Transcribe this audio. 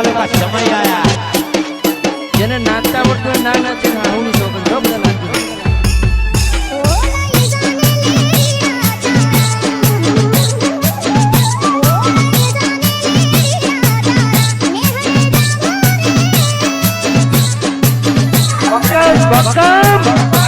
વાલો કા સમય આયા જેને નાચતા વળતું નાના નાચે હાઉની છોકરી જો બધા નાચે Welcome.